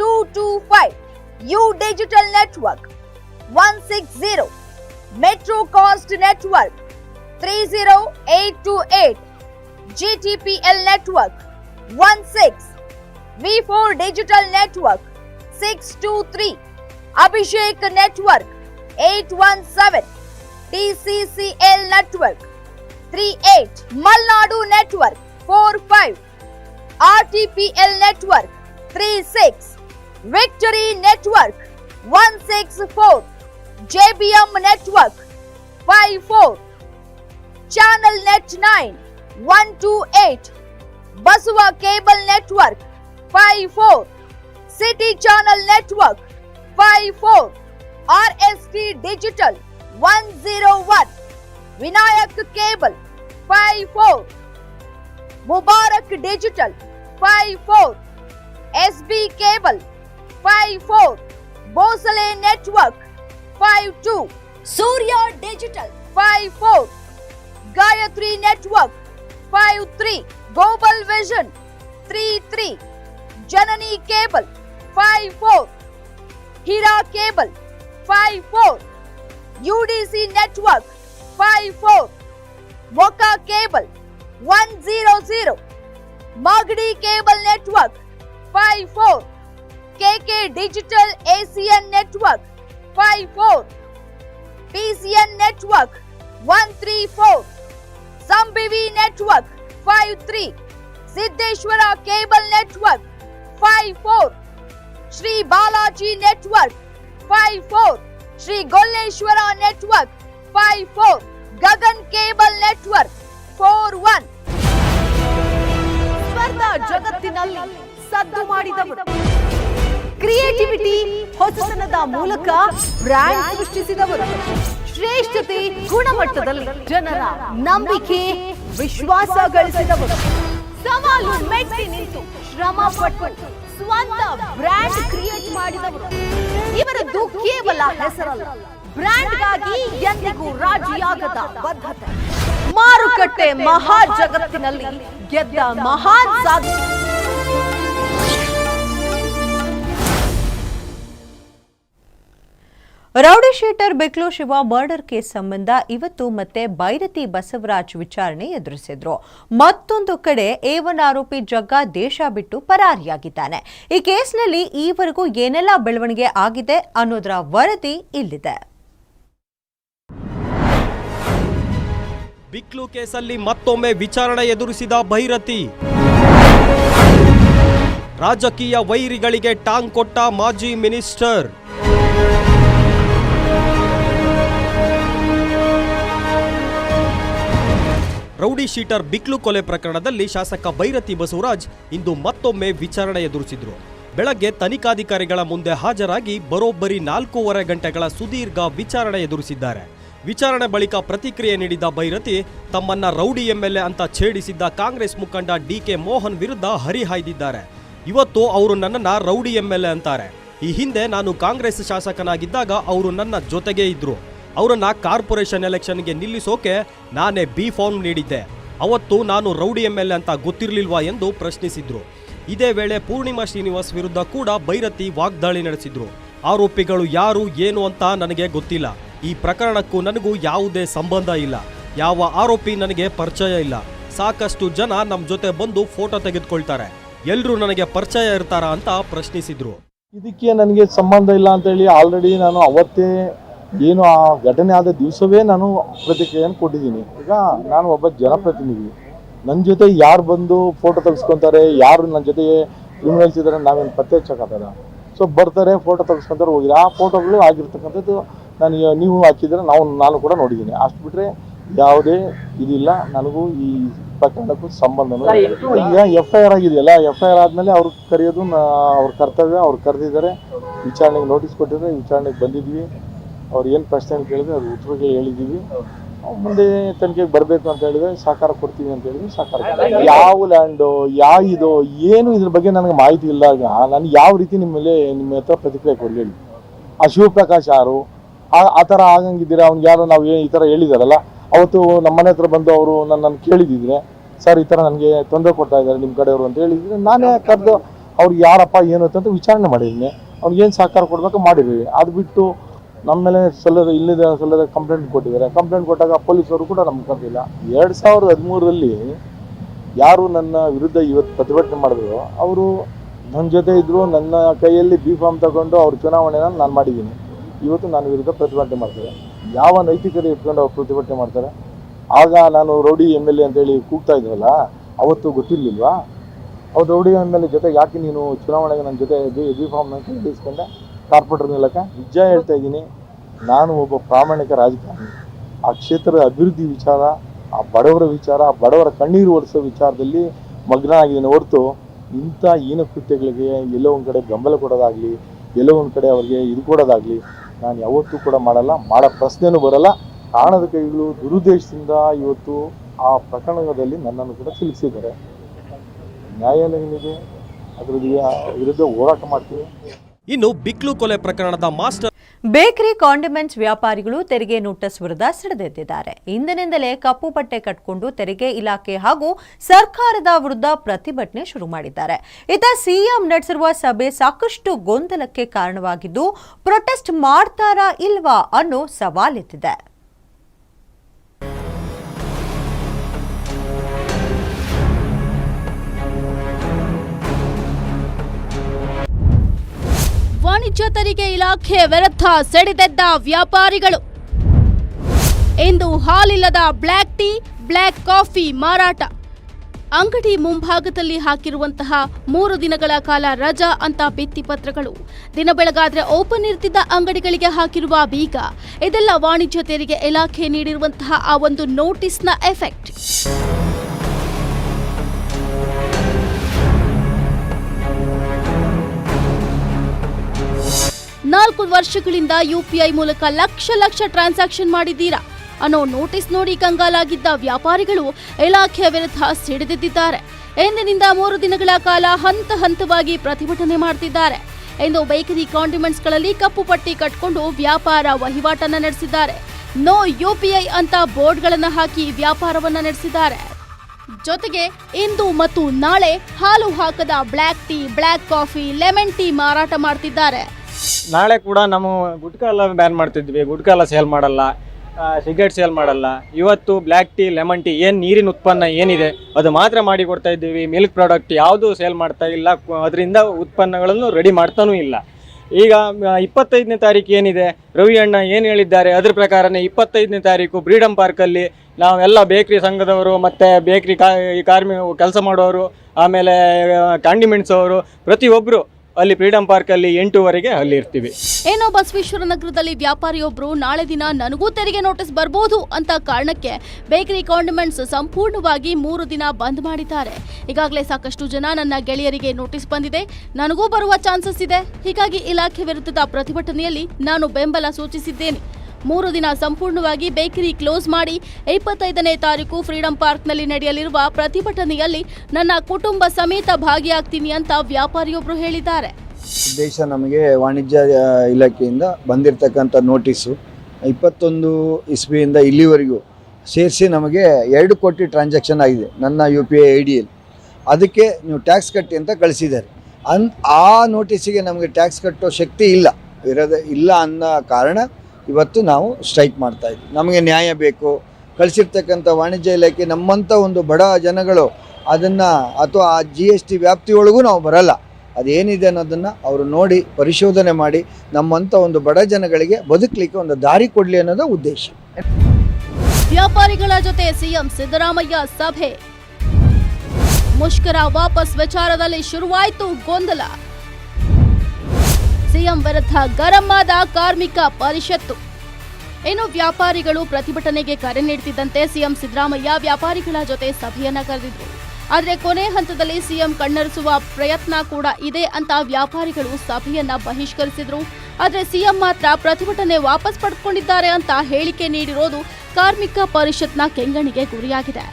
two two five. U digital network one six zero metro cast network three zero eight two eight GTPL network one six V four digital network six two three Abhishek network eight one seven TCCL network three eight Malnadu network four five RTPL network three six victory network one six four JBM network five four channel net nine one two eight Basava cable network five four city channel network five four R S T digital one zero one Vinayak cable five four Mubarak digital five four S B cable five four Bhosale network five two Surya digital five four Gayatri network five three global vision three three Janani cable five four Heera cable five four UDC network five four Moka cable one zero zero Magadi cable network five four KK digital ACN network five four PCN network one three four ಸಂಬಿವಿ network five three Siddeshwara cable network five four Shri Balaji network five four Shri Golleshwara network five four Gagan cable network four one ಸ್ಪರ್ಧಾ ಜಗತ್ತಿನಲ್ಲಿ ಸದ್ದು ಮಾಡಿದವರು creativity ಹೊಸತನದ ಮೂಲಕ brand ಸೃಷ್ಟಿಸಿದವರು. ಶ್ರೇಷ್ಠತೆ, ಗುಣಮಟ್ಟದಲ್ಲಿ ಜನರ ನಂಬಿಕೆ, ವಿಶ್ವಾಸ ಗಳಿಸಿದವರು. ಸವಾಲು ಮೆಟ್ಟಿ ನಿಂತು ಶ್ರಮ ಪಟ್ಟು ಸ್ವಂತ ಬ್ರ್ಯಾಂಡ್ ಕ್ರಿಯೇಟ್ ಮಾಡಿದವರು. ಇವರದ್ದು ಕೇವಲ ಹೆಸರಲ್ಲ ಬ್ರ್ಯಾಂಡ್ಗಾಗಿ ಎಂದಿಗೂ ರಾಜಿಯಾಗದ ಬದ್ಧತೆ. ಮಾರುಕಟ್ಟೆ ಮಹಾ ಜಗತ್ತಿನಲ್ಲಿ ಗೆದ್ದ ಮಹಾನ್ ಸಾಧನೆ. Rowdy sheeter Beklu Shiva murder case ಸಂಬಂಧ ಇವತ್ತು ಮತ್ತೆ ಬೈರತಿ ಬಸವರಾಜ್ ವಿಚಾರಣೆ ಎದುರಿಸಿದ್ರು. ಮತ್ತೊಂದು ಕಡೆ ಏವನ್ ಆರೋಪಿ ಜಗ್ಗ ದೇಶ ಬಿಟ್ಟು ಪರಾರಿಯಾಗಿದ್ದಾನೆ. ಈ ಕೇಸ್ನಲ್ಲಿ ಈವರೆಗೂ ಏನೆಲ್ಲ ಬೆಳವಣಿಗೆ ಆಗಿದೆ ಅನ್ನೋದರ ವರದಿ ಇಲ್ಲಿದೆ. ಬಿಕ್ಲು ಕೇಸಲ್ಲಿ ಮತ್ತೊಮ್ಮೆ ವಿಚಾರಣೆ ಎದುರಿಸಿದ ಭೈರತಿ ರಾಜಕೀಯ ವೈರಿಗಳಿಗೆ ಟಾಂಗ್ ಕೊಟ್ಟ ಮಾಜಿ ಮಿನಿಸ್ಟರ್. ರೌಡಿ ಶೀಟರ್ ಬಿಕ್ಲು ಕೊಲೆ ಪ್ರಕರಣದಲ್ಲಿ ಶಾಸಕ ಬೈರತಿ ಬಸವರಾಜ್ ಇಂದು ಮತ್ತೊಮ್ಮೆ ವಿಚಾರಣೆ ಎದುರಿಸಿದ್ರು. ಬೆಳಗ್ಗೆ ತನಿಖಾಧಿಕಾರಿಗಳ ಮುಂದೆ ಹಾಜರಾಗಿ ಬರೋಬ್ಬರಿ ನಾಲ್ಕೂವರೆ ಗಂಟೆಗಳ ಸುದೀರ್ಘ ವಿಚಾರಣೆ ಎದುರಿಸಿದ್ದಾರೆ. ವಿಚಾರಣೆ ಬಳಿಕ ಪ್ರತಿಕ್ರಿಯೆ ನೀಡಿದ ಬೈರತಿ, ತಮ್ಮನ್ನ ರೌಡಿ ಎಂಎಲ್ಎ ಅಂತ ಛೇಡಿಸಿದ್ದ ಕಾಂಗ್ರೆಸ್ ಮುಖಂಡ ಡಿ ಕೆ ಮೋಹನ್ ವಿರುದ್ಧ ಹರಿಹಾಯ್ದಿದ್ದಾರೆ. ಇವತ್ತು ಅವರು ನನ್ನನ್ನ ರೌಡಿ ಎಂಎಲ್ಎ ಅಂತಾರೆ. ಈ ಹಿಂದೆ ನಾನು ಕಾಂಗ್ರೆಸ್ ಶಾಸಕನಾಗಿದ್ದಾಗ ಅವರು ನನ್ನ ಜೊತೆಗೇ ಇದ್ರು. ಅವರನ್ನ ಕಾರ್ಪೊರೇಷನ್ ಎಲೆಕ್ಷನ್ಗೆ ನಿಲ್ಲಿಸೋಕೆ ನಾನೇ ಬಿ ಫಾರ್ಮ್ ನೀಡಿದ್ದೆ. ಅವತ್ತು ನಾನು ರೌಡಿ ಎಂಎಲ್ಎ ಅಂತ ಗೊತ್ತಿರಲಿಲ್ವಾ ಎಂದು ಪ್ರಶ್ನಿಸಿದ್ರು. ಇದೇ ವೇಳೆ ಪೂರ್ಣಿಮಾ ಶ್ರೀನಿವಾಸ್ ವಿರುದ್ಧ ಕೂಡ ಬೈರತಿ ವಾಗ್ದಾಳಿ ನಡೆಸಿದ್ರು. ಆರೋಪಿಗಳು ಯಾರು, ಏನು ಅಂತ ನನಗೆ ಗೊತ್ತಿಲ್ಲ. ಈ ಪ್ರಕರಣಕ್ಕೂ ನನಗೂ ಯಾವುದೇ ಸಂಬಂಧ ಇಲ್ಲ. ಯಾವ ಆರೋಪಿ ನನಗೆ ಪರಿಚಯ ಇಲ್ಲ. ಸಾಕಷ್ಟು ಜನ ನಮ್ಮ ಜೊತೆ ಬಂದು ಫೋಟೋ ತೆಗೆದುಕೊಳ್ತಾರೆ. ಎಲ್ಲರೂ ನನಗೆ ಪರಿಚಯ ಇರ್ತಾರಾ ಅಂತ ಪ್ರಶ್ನಿಸಿದ್ರು. ಇದಕ್ಕೆ ನನಗೆ ಸಂಬಂಧ ಇಲ್ಲ ಅಂತೇಳಿ ಆಲ್ರೆಡಿ ನಾನು ಅವತ್ತೇ ಏನು ಆ ಘಟನೆ ಆದ ದಿವಸವೇ ನಾನು ಪ್ರತಿಕ್ರಿಯೆಯನ್ನು ಕೊಟ್ಟಿದ್ದೀನಿ. ಈಗ ನಾನು ಒಬ್ಬ ಜನಪ್ರತಿನಿಧಿ. ನನ್ನ ಜೊತೆ ಯಾರು ಬಂದು ಫೋಟೋ ತೆಗೆಸ್ಕೊತಾರೆ ಯಾರು ನನ್ನ ಜೊತೆ ಕ್ರಿಮಿನಲ್ಸ್ ಇದ್ದಾರೆ ನಾವೇನು ಪತ್ತೆ ಹಚ್ಚಕ್ಕಾಗಲ್ಲ ಸೊ ಬರ್ತಾರೆ ಫೋಟೋ ತೆಗೆಸ್ಕೊಂತಾರೆ ಹೋಗಿದ್ರೆ. ಆ ಫೋಟೋಗಳು ಆಗಿರ್ತಕ್ಕಂಥದ್ದು ನಾನು ನೀವು ಹಾಕಿದ್ರೆ ನಾವು ನಾನು ಕೂಡ ನೋಡಿದ್ದೀನಿ. ಅಷ್ಟು ಬಿಟ್ಟರೆ ಯಾವುದೇ ಇದಿಲ್ಲ. ನನಗೂ ಈ ಪ್ರಕರಣಕ್ಕೂ ಸಂಬಂಧ. ಈಗ ಎಫ್ ಐ ಆರ್ ಆಗಿದೆಯಲ್ಲ ಎಫ್ ಐ ಆರ್ ಆದಮೇಲೆ ಅವ್ರು ಕರೆಯೋದು ಅವ್ರ ಕರ್ತವ್ಯ ಅವ್ರು ಕರೆದಿದ್ದಾರೆ. ವಿಚಾರಣೆಗೆ ನೋಟಿಸ್ ಕೊಟ್ಟಿದ್ದಾರೆ ವಿಚಾರಣೆಗೆ ಬಂದಿದ್ವಿ ಅವ್ರು ಏನು ಪ್ರಶ್ನೆ ಕೇಳಿದ್ರೆ ಅದು ಉತ್ತರಗಳು ಹೇಳಿದ್ದೀವಿ. ಮುಂದೆ ತನಿಖೆಗೆ ಬರಬೇಕು ಅಂತ ಹೇಳಿದ್ರೆ ಸಹಕಾರ ಕೊಡ್ತೀವಿ ಅಂತ ಹೇಳಿದ್ರೆ ಸಹಕಾರ. ಯಾವ ಲ್ಯಾಂಡು, ಯಾವ ಇದು, ಏನು ಇದ್ರ ಬಗ್ಗೆ ನನಗೆ ಮಾಹಿತಿ ಇಲ್ಲ. ನಾನು ಯಾವ ರೀತಿ ನಿಮ್ಮ ಮೇಲೆ, ನಿಮ್ಮ ಹತ್ರ ಪ್ರತಿಕ್ರಿಯೆ ಕೊಡಲಿ ಹೇಳಿ. ಆ ಶಿವಪ್ರಕಾಶ್ ಯಾರು? ಆ ಥರ ಆಗಂಗಿದ್ದೀರಾ? ಅವ್ನಿಗೆ ಯಾರು ನಾವು ಈ ಥರ ಹೇಳಿದಾರಲ್ಲ. ಅವತ್ತು ನಮ್ಮ ಮನೆ ಹತ್ರ ಬಂದು ಅವರು ನನ್ನನ್ನು ಕೇಳಿದಿದ್ರೆ, ಸರ್, ಈ ಥರ ನನಗೆ ತೊಂದರೆ ಕೊಡ್ತಾ ಇದ್ದಾರೆ ನಿಮ್ಮ ಕಡೆಯವರು ಅಂತ ಹೇಳಿದ್ರೆ ನಾನೇ ಕರೆದು ಅವ್ರಿಗೆ ಯಾರಪ್ಪ ಏನು ಅಂತ ವಿಚಾರಣೆ ಮಾಡಿದ್ದೀನಿ ಅವ್ನಿಗೆ ಏನು ಸಹಕಾರ ಕೊಡಬೇಕು ಮಾಡಿದ್ದೀವಿ ಅದು ಬಿಟ್ಟು ನಮ್ಮ ಮೇಲೆ ಸಲ್ಲದ, ಇಲ್ಲದ ಸಲ್ಲದ ಕಂಪ್ಲೇಂಟ್ ಕೊಟ್ಟಿದ್ದಾರೆ. ಕಂಪ್ಲೇಂಟ್ ಕೊಟ್ಟಾಗ ಪೊಲೀಸರು ಕೂಡ ನಮ್ಗೆ ಕರೆದಿಲ್ಲ. ಎರಡು ಸಾವಿರದ ಹದಿಮೂರರಲ್ಲಿ ಯಾರು ನನ್ನ ವಿರುದ್ಧ ಇವತ್ತು ಪ್ರತಿಭಟನೆ ಮಾಡಿದ್ರು, ಅವರು ನನ್ನ ಜೊತೆ ಇದ್ದರು ನನ್ನ ಕೈಯಲ್ಲಿ ಬಿ ಫಾರ್ಮ್ ತಗೊಂಡು ಅವ್ರ ಚುನಾವಣೆನ ನಾನು ಮಾಡಿದ್ದೀನಿ. ಇವತ್ತು ನನ್ನ ವಿರುದ್ಧ ಪ್ರತಿಭಟನೆ ಮಾಡ್ತಾರೆ. ಯಾವ ನೈತಿಕತೆ ಇಟ್ಕೊಂಡು ಅವ್ರು ಪ್ರತಿಭಟನೆ ಮಾಡ್ತಾರೆ? ಆಗ ನಾನು ರೌಡಿ ಎಂ ಎಲ್ ಎ ಅಂತೇಳಿ ಕೂಗ್ತಾ ಇದ್ರಲ್ಲ ಅವತ್ತು ಗೊತ್ತಿರಲಿಲ್ವಾ? ಅವ್ರು ರೌಡಿ ಎಂ ಎಲ್ ಎ ಜೊತೆ ಯಾಕೆ ನೀನು ಚುನಾವಣೆಗೆ ನನ್ನ ಜೊತೆ ಬಿ ಬಿ ಅಂತ ಇಸ್ಕೊಂಡೆ ಕಾರ್ಪೊರೇಟರ್ ಮೂಲಕ ನಿಜ ಹೇಳ್ತಾ ಇದ್ದೀನಿ, ನಾನು ಒಬ್ಬ ಪ್ರಾಮಾಣಿಕ ರಾಜಕಾರಣಿ. ಆ ಕ್ಷೇತ್ರದ ಅಭಿವೃದ್ಧಿ ವಿಚಾರ, ಆ ಬಡವರ ವಿಚಾರ, ಆ ಬಡವರ ಕಣ್ಣೀರು ಒರೆಸೋ ವಿಚಾರದಲ್ಲಿ ಮಗ್ನ ಆಗಿದ್ದೀನಿ ಹೊರತು ಇಂಥ ಹೀನ ಕೃತ್ಯಗಳಿಗೆ ಎಲ್ಲೋ ಒಂದು ಕಡೆ ಬೆಂಬಲ ಕೊಡೋದಾಗಲಿ, ಎಲ್ಲೋ ಒಂದು ಕಡೆ ಅವ್ರಿಗೆ ಇದು ಕೊಡೋದಾಗಲಿ, ನಾನು ಯಾವತ್ತೂ ಕೂಡ ಮಾಡಲ್ಲ, ಮಾಡೋ ಪ್ರಶ್ನೆನೂ ಬರಲ್ಲ. ಕಾಣದ ಕೈಗಳು ದುರುದ್ದೇಶದಿಂದ ಇವತ್ತು ಆ ಪ್ರಕರಣದಲ್ಲಿ ನನ್ನನ್ನು ಕೂಡ ತಿಳಿಸಿದ್ದಾರೆ ನ್ಯಾಯಾಲಯಗಳಿಗೆ ಅದರ ವಿರುದ್ಧ ಹೋರಾಟ ಮಾಡ್ತೀವಿ. ಇನ್ನು ಬಿಕ್ಲು ಕೊಲೆ ಪ್ರಕರಣದ ಮಾಸ್ಟರ್ ಬೇಕರಿ ಕಾಂಡಿಮೆಂಟ್ಸ್ ವ್ಯಾಪಾರಿಗಳು ತೆರಿಗೆ ನೋಟಿಸ್ ವಿರುದ್ಧ ಸಿಡಿದೆದ್ದಿದ್ದಾರೆ ಇಂದಿನಿಂದಲೇ ಕಪ್ಪು ಪಟ್ಟೆ ಕಟ್ಟಿಕೊಂಡು ತೆರಿಗೆ ಇಲಾಖೆ ಹಾಗೂ ಸರ್ಕಾರದ ವಿರುದ್ಧ ಪ್ರತಿಭಟನೆ ಶುರು ಮಾಡಿದ್ದಾರೆ. ಇತ್ತ ಸಿಎಂ ನಡೆಸಿರುವ ಸಭೆ ಸಾಕಷ್ಟು ಗೊಂದಲಕ್ಕೆ ಕಾರಣವಾಗಿದ್ದು, ಪ್ರೊಟೆಸ್ಟ್ ಮಾಡ್ತಾರಾ ಇಲ್ವಾ ಅನ್ನೋ ಸವಾಲೆತ್ತಿದೆ. ವಾಣಿಜ್ಯ ತೆರಿಗೆ ಇಲಾಖೆ ವಿರುದ್ಧ ಸೆಡೆದೆದ್ದ ವ್ಯಾಪಾರಿಗಳು. ಇಂದು ಹಾಲಿಲ್ಲದ ಬ್ಲ್ಯಾಕ್ ಟೀ, ಬ್ಲ್ಯಾಕ್ ಕಾಫಿ ಮಾರಾಟ. ಅಂಗಡಿ ಮುಂಭಾಗದಲ್ಲಿ ಹಾಕಿರುವಂತಹ ಮೂರು ದಿನಗಳ ಕಾಲ ರಜಾ ಅಂತ ಭಿತ್ತಿಪತ್ರಗಳು. ದಿನ ಬೆಳಗಾದ್ರೆ ಓಪನ್ ಇರ್ತಿದ್ದ ಅಂಗಡಿಗಳಿಗೆ ಹಾಕಿರುವ ಬೀಗ. ಇದೆಲ್ಲ ವಾಣಿಜ್ಯ ತೆರಿಗೆ ಇಲಾಖೆ ನೀಡಿರುವಂತಹ ಆ ಒಂದು ನೋಟಿಸ್ನ ಎಫೆಕ್ಟ್. ನಾಲ್ಕು ವರ್ಷಗಳಿಂದ ಯುಪಿಐ ಮೂಲಕ ಲಕ್ಷ ಲಕ್ಷ ಟ್ರಾನ್ಸಾಕ್ಷನ್ ಮಾಡಿದ್ದೀರಾ? ಅನ್ನೋ ನೋಟಿಸ್ ನೋಡಿ ಕಂಗಾಲಾಗಿದ್ದ ವ್ಯಾಪಾರಿಗಳು ಇಲಾಖೆಯ ವಿರುದ್ಧ ಸಿಡಿದೆದ್ದಿದ್ದಾರೆ. ಎಂದಿನಿಂದ ಮೂರು ದಿನಗಳ ಕಾಲ ಹಂತ ಹಂತವಾಗಿ ಪ್ರತಿಭಟನೆ ಮಾಡ್ತಿದ್ದಾರೆ. ಎಂದು ಬೇಕರಿ ಕಾಂಡಿಮೆಂಟ್ಸ್ಗಳಲ್ಲಿ ಕಪ್ಪು ಪಟ್ಟಿ ಕಟ್ಕೊಂಡು ವ್ಯಾಪಾರ ವಹಿವಾಟನ್ನ ನಡೆಸಿದ್ದಾರೆ. ನೋ ಯುಪಿಐ ಅಂತ ಬೋರ್ಡ್ಗಳನ್ನು ಹಾಕಿ ವ್ಯಾಪಾರವನ್ನ ನಡೆಸಿದ್ದಾರೆ. ಜೊತೆಗೆ ಇಂದು ಮತ್ತು ನಾಳೆ ಹಾಲು ಹಾಕದ black tea, black coffee, lemon tea ಮಾರಾಟ ಮಾಡ್ತಿದ್ದಾರೆ. ನಾಳೆ ಕೂಡ ಗುಟ್ಕಾ ಎಲ್ಲ ಬ್ಯಾನ್ ಮಾಡ್ತಿದ್ವಿ. ಗುಟ್ಕಾ ಎಲ್ಲ ಸೇಲ್ ಮಾಡಲ್ಲ. ಸಿಗರೇಟ್ ಸೇಲ್ ಮಾಡಲ್ಲ. ಇವತ್ತು ಬ್ಲ್ಯಾಕ್ ಟೀ ಲೆಮನ್ ಟೀ ಏನು ನೀರಿನ ಉತ್ಪನ್ನ ಏನಿದೆ ಅದು ಮಾತ್ರ ಮಾಡಿ ಕೊಡ್ತಾ ಇದ್ದೀವಿ. ಮಿಲ್ಕ್ ಪ್ರಾಡಕ್ಟ್ ಯಾವುದೂ ಸೇಲ್ ಮಾಡ್ತಾ ಇಲ್ಲ. ಅದರಿಂದ ಉತ್ಪನ್ನಗಳನ್ನು ರೆಡಿ ಮಾಡ್ತಾನೂ ಇಲ್ಲ. ಈಗ ಇಪ್ಪತ್ತೈದನೇ ತಾರೀಕು ಏನಿದೆ? ರವಿ ಅಣ್ಣ ಏನು ಹೇಳಿದ್ದಾರೆ? ಅದ್ರ ಪ್ರಕಾರನೇ ಇಪ್ಪತ್ತೈದನೇ ತಾರೀಕು ಫ್ರೀಡಮ್ ಪಾರ್ಕಲ್ಲಿ ನಾವೆಲ್ಲ ಬೇಕ್ರಿ ಸಂಘದವರು ಮತ್ತು ಬೇಕ್ರಿ ಕಾರ್ಮಿ, ಕೆಲಸ ಮಾಡೋರು, ಆಮೇಲೆ ಕಾಂಡಿಮೆಂಟ್ಸ್ ಅವರು ಪ್ರತಿಯೊಬ್ಬರು ಅಲ್ಲಿ ಫ್ರೀಡಮ್ ಪಾರ್ಕಲ್ಲಿ ಎಂಟೂವರೆಗೆ ಅಲ್ಲಿ ಇರ್ತೀವಿ. ಏನೋ ಬಸವೇಶ್ವರ ನಗರದಲ್ಲಿ ವ್ಯಾಪಾರಿಯೊಬ್ಬರು ನಾಳೆ ದಿನ ನನಗೂ ತೆರಿಗೆ ನೋಟಿಸ್ ಬರಬಹುದು ಅಂತ ಕಾರಣಕ್ಕೆ ಬೇಕರಿ ಕಾಂಡಿಮೆಂಟ್ಸ್ ಸಂಪೂರ್ಣವಾಗಿ ಮೂರು ದಿನ ಬಂದ್ ಮಾಡಿದ್ದಾರೆ. ಈಗಾಗಲೇ ಸಾಕಷ್ಟು ಜನ ನನ್ನ ಗೆಳೆಯರಿಗೆ ನೋಟಿಸ್ ಬಂದಿದೆ. ನನಗೂ ಬರುವ ಚಾನ್ಸಸ್ ಇದೆ. ಹೀಗಾಗಿ ಇಲಾಖೆ ವಿರುದ್ಧದ ಪ್ರತಿಭಟನೆಯಲ್ಲಿ ನಾನು ಬೆಂಬಲ ಸೂಚಿಸಿದ್ದೇನೆ. ಮೂರು ದಿನ ಸಂಪೂರ್ಣವಾಗಿ ಬೇಕರಿ ಕ್ಲೋಸ್ ಮಾಡಿ ಇಪ್ಪತ್ತೈದನೇ ತಾರೀಕು ಫ್ರೀಡಂ ಪಾರ್ಕ್ನಲ್ಲಿ ನಡೆಯಲಿರುವ ಪ್ರತಿಭಟನೆಯಲ್ಲಿ ನನ್ನ ಕುಟುಂಬ ಸಮೇತ ಭಾಗಿಯಾಗ್ತೀನಿ ಅಂತ ವ್ಯಾಪಾರಿಯೊಬ್ಬರು ಹೇಳಿದ್ದಾರೆ. ದೇಶ ನಮಗೆ ವಾಣಿಜ್ಯ ಇಲಾಖೆಯಿಂದ ಬಂದಿರತಕ್ಕಂಥ ನೋಟಿಸು ಇಪ್ಪತ್ತೊಂದು ಇಸ್ವಿಯಿಂದ ಇಲ್ಲಿವರೆಗೂ ಸೇರಿಸಿ ನಮಗೆ ಎರಡು ಕೋಟಿ ಟ್ರಾನ್ಸಾಕ್ಷನ್ ಆಗಿದೆ ನನ್ನ ಯು ಪಿ ಐ ಐ ಡಿಯಲ್ಲಿ ಅದಕ್ಕೆ ನೀವು ಟ್ಯಾಕ್ಸ್ ಕಟ್ಟಿ ಅಂತ ಕಳಿಸಿದ್ದಾರೆ. ಅನ್, ಆ ನೋಟಿಸಿಗೆ ನಮಗೆ ಟ್ಯಾಕ್ಸ್ ಕಟ್ಟೋ ಶಕ್ತಿ ಇಲ್ಲ. ಇರೋದೇ ಇಲ್ಲ ಅನ್ನೋ ಕಾರಣ ಇವತ್ತು ನಾವು ಸ್ಟ್ರೈಕ್ ಮಾಡ್ತಾ ಇದ್ವಿ ನಮಗೆ ನ್ಯಾಯ ಬೇಕು. ಕಳಿಸಿರ್ತಕ್ಕಂಥ ವಾಣಿಜ್ಯ ಇಲಾಖೆ ನಮ್ಮಂಥ ಒಂದು ಬಡ ಜನಗಳು ಅದನ್ನು ಅಥವಾ ಆ ಜಿ ಎಸ್ ಟಿ ವ್ಯಾಪ್ತಿಯೊಳಗೂ ನಾವು ಬರಲ್ಲ. ಅದೇನಿದೆ ಅನ್ನೋದನ್ನು ಅವರು ನೋಡಿ, ಪರಿಶೋಧನೆ ಮಾಡಿ, ನಮ್ಮಂಥ ಒಂದು ಬಡ ಜನಗಳಿಗೆ ಬದುಕಲಿಕ್ಕೆ ಒಂದು ದಾರಿ ಕೊಡಲಿ ಅನ್ನೋದು ಉದ್ದೇಶ. ವ್ಯಾಪಾರಿಗಳ ಜೊತೆ ಸಿಎಂ ಸಿದ್ದರಾಮಯ್ಯ ಸಭೆ. ಮುಷ್ಕರ ವಾಪಸ್ ವಿಚಾರದಲ್ಲಿ ಶುರುವಾಯಿತು ಗೊಂದಲ. ಸಿಎಂ ವಿರುದ್ಧ ಗರಂ ಕಾರ್ಮಿಕ ಪರಿಷತ್ತು. ಇನ್ನು ವ್ಯಾಪಾರಿಗಳು ಪ್ರತಿಭಟನೆಗೆ ಕರೆ ನೀಡುತ್ತಿದ್ದಂತೆ ಸಿಎಂ ಸಿದ್ದರಾಮಯ್ಯ ವ್ಯಾಪಾರಿಗಳ ಜೊತೆ ಸಭೆಯನ್ನ ಕರೆದಿದ್ರು ಆದರೆ ಕೊನೆ ಹಂತದಲ್ಲಿ ಸಿಎಂ ಕಣ್ಣರಿಸುವ ಪ್ರಯತ್ನ ಕೂಡ ಇದೆ ಅಂತ ವ್ಯಾಪಾರಿಗಳು ಸಭೆಯನ್ನ ಬಹಿಷ್ಕರಿಸಿದ್ರು. ಆದರೆ ಸಿಎಂ ಮಾತ್ರ ಪ್ರತಿಭಟನೆ ವಾಪಸ್ ಪಡೆದುಕೊಂಡಿದ್ದಾರೆ ಅಂತ ಹೇಳಿಕೆ ನೀಡಿರೋದು ಕಾರ್ಮಿಕ ಪರಿಷತ್ನ ಕೆಂಗಣಿಗೆ ಗುರಿಯಾಗಿದೆ.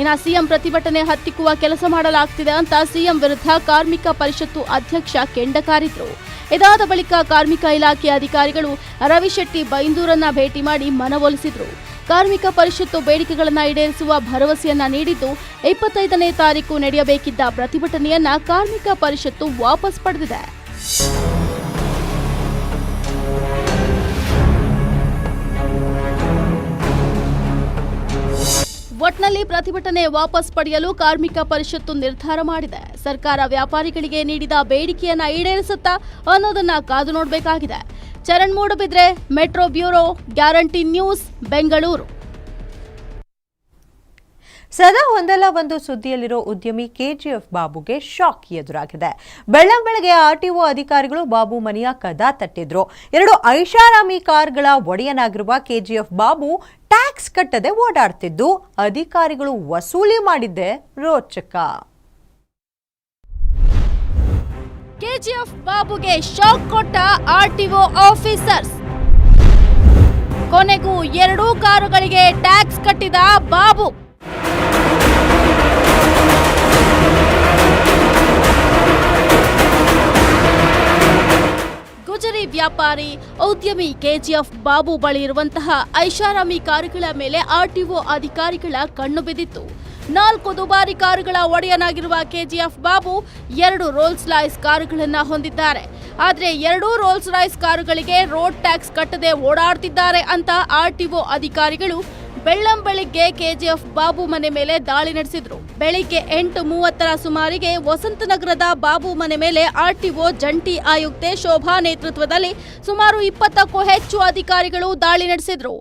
ಇನ್ನು ಸಿಎಂ ಪ್ರತಿಭಟನೆ ಹತ್ತಿಕ್ಕುವ ಕೆಲಸ ಮಾಡಲಾಗ್ತಿದೆ ಅಂತ ಸಿಎಂ ವಿರುದ್ಧ ಕಾರ್ಮಿಕ ಪರಿಷತ್ತು ಅಧ್ಯಕ್ಷ ಕೆಂಡಕಾರಿದ್ರು. ಇದಾದ ಬಳಿಕ ಕಾರ್ಮಿಕ ಇಲಾಖೆ ಅಧಿಕಾರಿಗಳು ರವಿಶೆಟ್ಟಿ ಬೈಂದೂರನ್ನ ಭೇಟಿ ಮಾಡಿ ಮನವೊಲಿಸಿದ್ರು. ಕಾರ್ಮಿಕ ಪರಿಷತ್ತು ಬೇಡಿಕೆಗಳನ್ನು ಈಡೇರಿಸುವ ಭರವಸೆಯನ್ನ ನೀಡಿದ್ದು, ಇಪ್ಪತ್ತೈದನೇ ತಾರೀಕು ನಡೆಯಬೇಕಿದ್ದ ಪ್ರತಿಭಟನೆಯನ್ನ ಕಾರ್ಮಿಕ ಪರಿಷತ್ತು ವಾಪಸ್ ಪಡೆದಿದೆ. ಒಟ್ನಲ್ಲಿ ಪ್ರತಿಭಟನೆ ವಾಪಸ್ ಪಡೆಯಲು ಕಾರ್ಮಿಕ ಪರಿಷತ್ತು ನಿರ್ಧಾರ ಮಾಡಿದೆ. ಸರ್ಕಾರ ವ್ಯಾಪಾರಿಗಳಿಗೆ ನೀಡಿದ ಬೇಡಿಕೆಯನ್ನ ಈಡೇರಿಸುತ್ತಾ ಅನ್ನೋದನ್ನ ಕಾದು ನೋಡಬೇಕಾಗಿದೆ. Charan Moodbidri, metro bureau, guarantee news, Bengaluru. ಸದಾ ಒಂದಲ್ಲ ಒಂದು ಸುದ್ದಿಯಲ್ಲಿರೋ ಉದ್ಯಮಿ ಕೆಜಿಎಫ್ ಬಾಬುಗೆ ಶಾಕ್ ಎದುರಾಗಿದೆ. ಬೆಳ್ಳಂಬೆಳಗ್ಗೆ ಆರ್ಟಿಒ ಅಧಿಕಾರಿಗಳು ಬಾಬು ಮನೆಯ ಕದ ತಟ್ಟಿದ್ರು. ಎರಡು ಐಷಾರಾಮಿ ಕಾರ್ಗಳ ಒಡೆಯನಾಗಿರುವ ಕೆಜಿಎಫ್ ಬಾಬು ಟ್ಯಾಕ್ಸ್ ಕಟ್ಟದೆ ಓಡಾಡ್ತಿದ್ದು. ಅಧಿಕಾರಿಗಳು ವಸೂಲಿ ಮಾಡಿದ್ದೆ ರೋಚಕ. ಕೆಜಿಎಫ್ ಬಾಬುಗೆ ಶಾಕ್ ಕೊಟ್ಟ ಆರ್ಟಿಒ ಆಫೀಸರ್ಸ್. ಕೊನೆಗೂ ಎರಡೂ ಕಾರುಗಳಿಗೆ ಟ್ಯಾಕ್ಸ್ ಕಟ್ಟಿದ ಬಾಬು. ಗುಜರಿ ವ್ಯಾಪಾರಿ ಉದ್ಯಮಿ ಕೆಜಿಎಫ್ ಬಾಬು ಬಳಿ ಇರುವಂತಹ ಐಷಾರಾಮಿ ಕಾರುಗಳ ಮೇಲೆ ಆರ್ಟಿಒ ಅಧಿಕಾರಿಗಳ ಕಣ್ಣು ಬಿದ್ದಿತ್ತು. ನಾಲ್ಕು ದುಬಾರಿ ಕಾರುಗಳ ಒಡೆಯನಾಗಿರುವ ಕೆಜಿಎಫ್ ಬಾಬು ಎರಡು ರೋಲ್ಸ್ ರಾಯ್ಸ್ ಕಾರುಗಳನ್ನು ಹೊಂದಿದ್ದಾರೆ. ಆದರೆ ಎರಡೂ ರೋಲ್ಸ್ ರಾಯ್ಸ್ ಕಾರುಗಳಿಗೆ ರೋಡ್ ಟ್ಯಾಕ್ಸ್ ಕಟ್ಟದೆ ಓಡಾಡ್ತಿದ್ದಾರೆ ಅಂತ ಆರ್ಟಿಒ ಅಧಿಕಾರಿಗಳು ಬೆಳ್ಳಂ ಬೆಳಿಗ್ಗೆ ಕೆಜಿಎಫ್ ಬಾಬು ಮನೆ ಮೇಲೆ ದಾಳಿ ನಡೆಸಿದ್ರು. ಬೆಳಿಗ್ಗೆ ಎಂಟು ಮೂವತ್ತರ ಸುಮಾರಿಗೆ ವಸಂತನಗರದ ಬಾಬು ಮನೆ ಮೇಲೆ ಆರ್ಟಿಒ ಜಂಟಿ ಆಯುಕ್ತೆ ಶೋಭಾ ನೇತೃತ್ವದಲ್ಲಿ ಸುಮಾರು ಇಪ್ಪತ್ತಕ್ಕೂ ಹೆಚ್ಚು ಅಧಿಕಾರಿಗಳು ದಾಳಿ ನಡೆಸಿದ್ರು.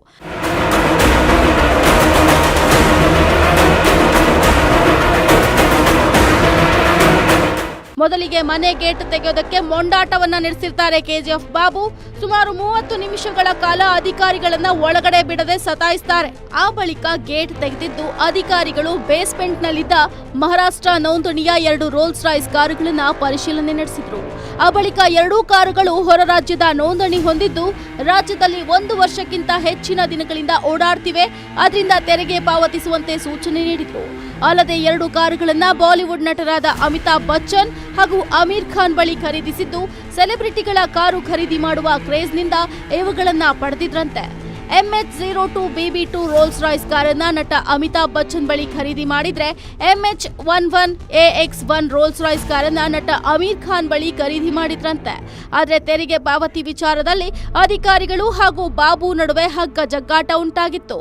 ಮೊದಲಿಗೆ ಮನೆ ಗೇಟ್ ತೆಗೆಯೋದಕ್ಕೆ ಮೊಂಡಾಟವನ್ನ ನಡೆಸಿರ್ತಾರೆ ಕೆಜಿಎಫ್ ಬಾಬು. ಸುಮಾರು ಮೂವತ್ತು ನಿಮಿಷಗಳ ಕಾಲ ಅಧಿಕಾರಿಗಳನ್ನ ಒಳಗಡೆ ಬಿಡದೆ ಸತಾಯಿಸ್ತಾರೆ. ಆ ಬಳಿಕ ಗೇಟ್ ತೆಗೆದಿದ್ದು ಅಧಿಕಾರಿಗಳು ಬೇಸ್ಮೆಂಟ್ ನಲ್ಲಿದ್ದ ಮಹಾರಾಷ್ಟ್ರ ನೋಂದಣಿಯ ಎರಡು ರೋಲ್ಸ್ ರಾಯ್ಸ್ ಕಾರುಗಳನ್ನ ಪರಿಶೀಲನೆ ನಡೆಸಿದ್ರು. ಆ ಬಳಿಕ ಎರಡೂ ಕಾರುಗಳು ಹೊರ ರಾಜ್ಯದ ನೋಂದಣಿ ಹೊಂದಿದ್ದು ರಾಜ್ಯದಲ್ಲಿ ಒಂದು ವರ್ಷಕ್ಕಿಂತ ಹೆಚ್ಚಿನ ದಿನಗಳಿಂದ ಓಡಾಡ್ತಿವೆ. ಅದರಿಂದ ತೆರಿಗೆ ಪಾವತಿಸುವಂತೆ ಸೂಚನೆ ನೀಡಿದ್ರು. ಅಲ್ಲದೆ ಎರಡು ಕಾರುಗಳನ್ನು ಬಾಲಿವುಡ್ ನಟರಾದ ಅಮಿತಾಬ್ ಬಚ್ಚನ್ ಹಾಗೂ ಅಮೀರ್ ಖಾನ್ ಬಳಿ ಖರೀದಿಸಿದ್ದು ಸೆಲೆಬ್ರಿಟಿಗಳ ಕಾರು ಖರೀದಿ ಮಾಡುವ ಕ್ರೇಜ್ನಿಂದ ಇವುಗಳನ್ನು ಪಡೆದಿದ್ರಂತೆ. MH zero two BB two Rolls Royce ಕಾರನ್ನ ನಟ ಅಮಿತಾಬ್ ಬಚ್ಚನ್ ಬಳಿ ಖರೀದಿ ಮಾಡಿದ್ರೆ MH one one A X one Rolls Royce ಕಾರನ್ನ ನಟ ಅಮೀರ್ ಖಾನ್ ಬಳಿ ಖರೀದಿ ಮಾಡಿದ್ರಂತೆ. ಆದರೆ ತೆರಿಗೆ ಪಾವತಿ ವಿಚಾರದಲ್ಲಿ ಅಧಿಕಾರಿಗಳು ಹಾಗೂ ಬಾಬು ನಡುವೆ ಹಗ್ಗ ಜಗ್ಗಾಟ ಉಂಟಾಗಿತ್ತು.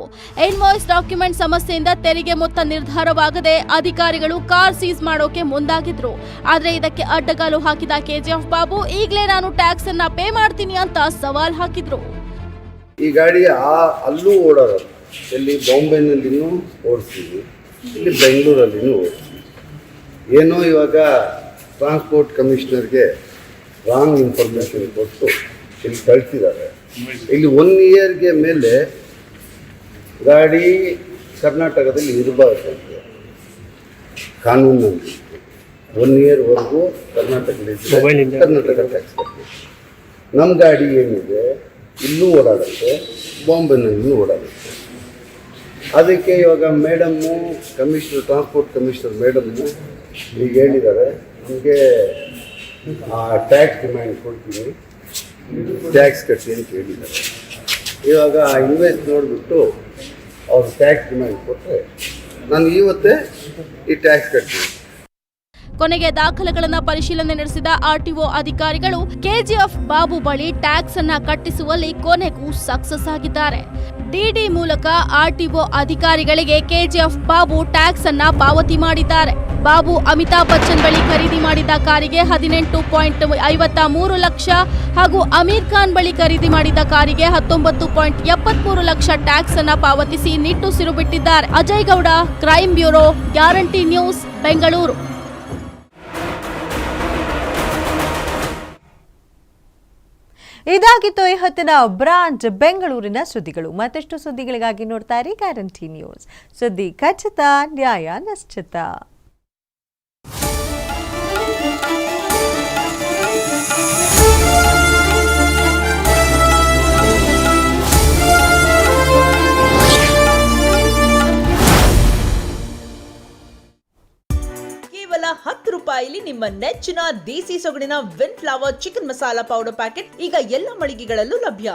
ಇನ್ವಾಯ್ಸ್ ಡಾಕ್ಯುಮೆಂಟ್ ಸಮಸ್ಯೆಯಿಂದ ತೆರಿಗೆ ಮೊತ್ತ ನಿರ್ಧಾರವಾಗದೆ ಅಧಿಕಾರಿಗಳು ಕಾರ್ ಸೀಸ್ ಮಾಡೋಕೆ ಮುಂದಾಗಿದ್ರು. ಆದರೆ ಇದಕ್ಕೆ ಅಡ್ಡಗಾಲು ಹಾಕಿದ ಕೆಜಿಎಫ್ ಬಾಬು, ಈಗಲೇ ನಾನು ಟ್ಯಾಕ್ಸ್ ಅನ್ನ ಪೇ ಮಾಡ್ತೀನಿ ಅಂತ ಸವಾಲ್ ಹಾಕಿದ್ರು. ಈ ಗಾಡಿ ಆ ಅಲ್ಲೂ ಓಡಾಡೋದು ಇಲ್ಲಿ ಬಾಂಬೆನಲ್ಲಿನೂ ಓಡಿಸ್ತೀವಿ ಇಲ್ಲಿ ಬೆಂಗಳೂರಲ್ಲಿನೂ ಓಡಿಸ್ತೀವಿ ಏನೋ ಇವಾಗ ಟ್ರಾನ್ಸ್ಪೋರ್ಟ್ ಕಮಿಷನರ್ಗೆ ರಾಂಗ್ ಇನ್ಫಾರ್ಮೇಷನ್ ಕೊಟ್ಟು ಇಲ್ಲಿ ಕಳಿಸಿದ್ದಾರೆ ಇಲ್ಲಿ ಒನ್ ಇಯರ್ಗೆ ಮೇಲೆ ಗಾಡಿ ಕರ್ನಾಟಕದಲ್ಲಿ ಇರಬಾರ್ದಂತೆ ಕಾನೂನಲ್ಲಿ ಒನ್ ಇಯರ್ವರೆಗೂ ಕರ್ನಾಟಕದಲ್ಲಿ ಕರ್ನಾಟಕ ಟ್ಯಾಕ್ಸ್ ನಮ್ಮ ಗಾಡಿ ಏನಿದೆ? ಇಲ್ಲೂ ಓಡಾಡುತ್ತೆ ಬಾಂಬೆನಲ್ಲೂ ಓಡಾಡುತ್ತೆ. ಅದಕ್ಕೆ ಇವಾಗ madam, commissioner transport commissioner madam ಈಗ ಹೇಳಿದ್ದಾರೆ, ನಮಗೆ ಆ ಟ್ಯಾಕ್ಸ್ ಡಿಮ್ಯಾಂಡ್ ಕೊಡ್ತೀನಿ ಟ್ಯಾಕ್ಸ್ ಕಟ್ಟಿ ಅಂತ ಹೇಳಿದ್ದಾರೆ. ಇವಾಗ ಆ ಇನ್ವೆಸ್ಟ್ ನೋಡಿಬಿಟ್ಟು ಅವ್ರು ಟ್ಯಾಕ್ಸ್ ಡಿಮ್ಯಾಂಡ್ ಕೊಟ್ಟರೆ ನಾನು ಇವತ್ತೇ ಈ ಟ್ಯಾಕ್ಸ್ ಕಟ್ತೀನಿ. ಕೊನೆಗೆ ದಾಖಲೆಗಳನ್ನು ಪರಿಶೀಲನೆ ನಡೆಸಿದ ಆರ್ಟಿಒ ಅಧಿಕಾರಿಗಳು ಕೆಜಿಎಫ್ ಬಾಬು ಬಳಿ ಟ್ಯಾಕ್ಸ್ ಅನ್ನ ಕಟ್ಟಿಸುವಲ್ಲಿ ಕೊನೆಗೂ ಸಕ್ಸಸ್ ಆಗಿದ್ದಾರೆ. ಡಿಡಿ ಮೂಲಕ ಆರ್ಟಿಒ ಅಧಿಕಾರಿಗಳಿಗೆ ಕೆಜಿಎಫ್ ಬಾಬು ಟ್ಯಾಕ್ಸ್ ಅನ್ನ ಪಾವತಿ ಮಾಡಿದ್ದಾರೆ. ಬಾಬು ಅಮಿತಾಬ್ ಬಚ್ಚನ್ ಬಳಿ ಖರೀದಿ ಮಾಡಿದ ಕಾರಿಗೆ ಹದಿನೆಂಟು ಪಾಯಿಂಟ್ ಐವತ್ತ ಮೂರು ಲಕ್ಷ ಹಾಗೂ ಅಮೀರ್ ಖಾನ್ ಬಳಿ ಖರೀದಿ ಮಾಡಿದ ಕಾರಿಗೆ ಹತ್ತೊಂಬತ್ತು ಪಾಯಿಂಟ್ ಎಪ್ಪತ್ಮೂರು ಲಕ್ಷ ಟ್ಯಾಕ್ಸ್ ಅನ್ನ ಪಾವತಿಸಿ ನಿಟ್ಟುಸಿರು ಬಿಟ್ಟಿದ್ದಾರೆ. Ajay Gowda crime bureau, guarantee news, Bengaluru. ಇದಾಗಿತ್ತು ಈ ಹೊತ್ತಿನ ಬ್ರಾಂಚ್ ಬೆಂಗಳೂರಿನ ಸುದ್ದಿಗಳು. ಮತ್ತಷ್ಟು ಸುದ್ದಿಗಳಿಗಾಗಿ ನೋಡ್ತಾ ಇರಿ ಗ್ಯಾರಂಟಿ ನ್ಯೂಸ್. ಸುದ್ದಿ ಖಚಿತ, ನ್ಯಾಯ ನಿಶ್ಚಿತ. ಹತ್ತು ರೂಪಾಯಿಲಿ ನಿಮ್ಮ ನೆಚ್ಚಿನ ದೇಸಿ ಸೊಗಡಿನ win flower chicken masala powder packet ಈಗ ಎಲ್ಲ ಮಳಿಗೆಗಳಲ್ಲೂ ಲಭ್ಯ.